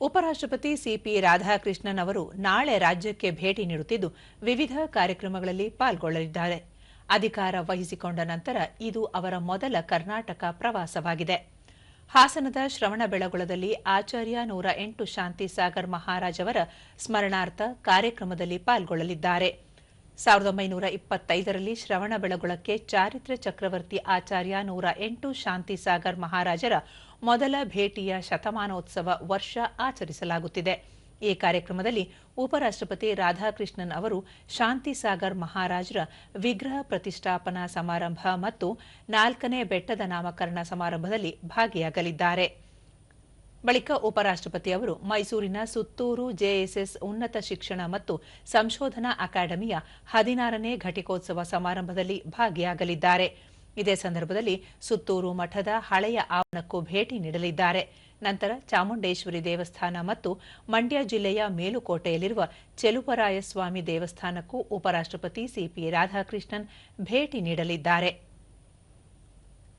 ಉಪರಾಷ್ಟ್ರಪತಿ ಸಿಪಿ ರಾಧಾಕೃಷ್ಣನ್ ಅವರು ನಾಳೆ ರಾಜ್ಯಕ್ಕೆ ಭೇಟಿ ನೀಡುತ್ತಿದ್ದು, ವಿವಿಧ ಕಾರ್ಯಕ್ರಮಗಳಲ್ಲಿ ಪಾಲ್ಗೊಳ್ಳಲಿದ್ದಾರೆ. ಅಧಿಕಾರ ವಹಿಸಿಕೊಂಡ ನಂತರ ಇದು ಅವರ ಮೊದಲ ಕರ್ನಾಟಕ ಪ್ರವಾಸವಾಗಿದೆ. ಹಾಸನದ ಶ್ರವಣಬೆಳಗೊಳದಲ್ಲಿ ಆಚಾರ್ಯ ನೂರ ಎಂಟು ಶಾಂತಿ ಸಾಗರ್ ಮಹಾರಾಜ್ ಅವರ ಸ್ಮರಣಾರ್ಥ ಕಾರ್ಯಕ್ರಮದಲ್ಲಿ ಪಾಲ್ಗೊಳ್ಳಲಿದ್ದಾರೆ. ಸಾವಿರದ ಒಂಬೈನೂರ ಇಪ್ಪತ್ತೈದರಲ್ಲಿ ಶ್ರವಣಬೆಳಗೊಳಕ್ಕೆ ಚಾರಿತ್ರ ಚಕ್ರವರ್ತಿ ಆಚಾರ್ಯ ನೂರ ಎಂಟು ಶಾಂತಿ ಸಾಗರ್ ಮಹಾರಾಜರ ಮೊದಲ ಭೇಟಿಯ ಶತಮಾನೋತ್ಸವ ವರ್ಷ ಆಚರಿಸಲಾಗುತ್ತಿದೆ. ಈ ಕಾರ್ಯಕ್ರಮದಲ್ಲಿ ಉಪರಾಷ್ಟ್ರಪತಿ ರಾಧಾಕೃಷ್ಣನ್ ಅವರು ಶಾಂತಿ ಸಾಗರ್ ಮಹಾರಾಜರ ವಿಗ್ರಹ ಪ್ರತಿಷ್ಠಾಪನಾ ಸಮಾರಂಭ ಮತ್ತು ನಾಲ್ಕನೇ ಬೆಟ್ಟದ ನಾಮಕರಣ ಸಮಾರಂಭದಲ್ಲಿ ಭಾಗಿಯಾಗಲಿದ್ದಾರೆ. ಬಳಿಕ ಉಪರಾಷ್ಟ್ರಪತಿ ಅವರು ಮೈಸೂರಿನ ಸುತ್ತೂರು ಜೆಎಸ್ಎಸ್ ಉನ್ನತ ಶಿಕ್ಷಣ ಮತ್ತು ಸಂಶೋಧನಾ ಅಕಾಡೆಮಿಯ ಹದಿನಾರನೇ ಘಟಿಕೋತ್ಸವ ಸಮಾರಂಭದಲ್ಲಿ ಭಾಗಿಯಾಗಲಿದ್ದಾರೆ. ಇದೇ ಸಂದರ್ಭದಲ್ಲಿ ಸುತ್ತೂರು ಮಠದ ಹಳೆಯ ಆವರಣಕ್ಕೂ ಭೇಟಿ ನೀಡಲಿದ್ದಾರೆ. ನಂತರ ಚಾಮುಂಡೇಶ್ವರಿ ದೇವಸ್ಥಾನ ಮತ್ತು ಮಂಡ್ಯ ಜಿಲ್ಲೆಯ ಮೇಲುಕೋಟೆಯಲ್ಲಿರುವ ಚೆಲುವರಾಯಸ್ವಾಮಿ ದೇವಸ್ಥಾನಕ್ಕೂ ಉಪರಾಷ್ಟ್ರಪತಿ ಸಿಪಿ ರಾಧಾಕೃಷ್ಣನ್ ಭೇಟಿ ನೀಡಲಿದ್ದಾರೆ.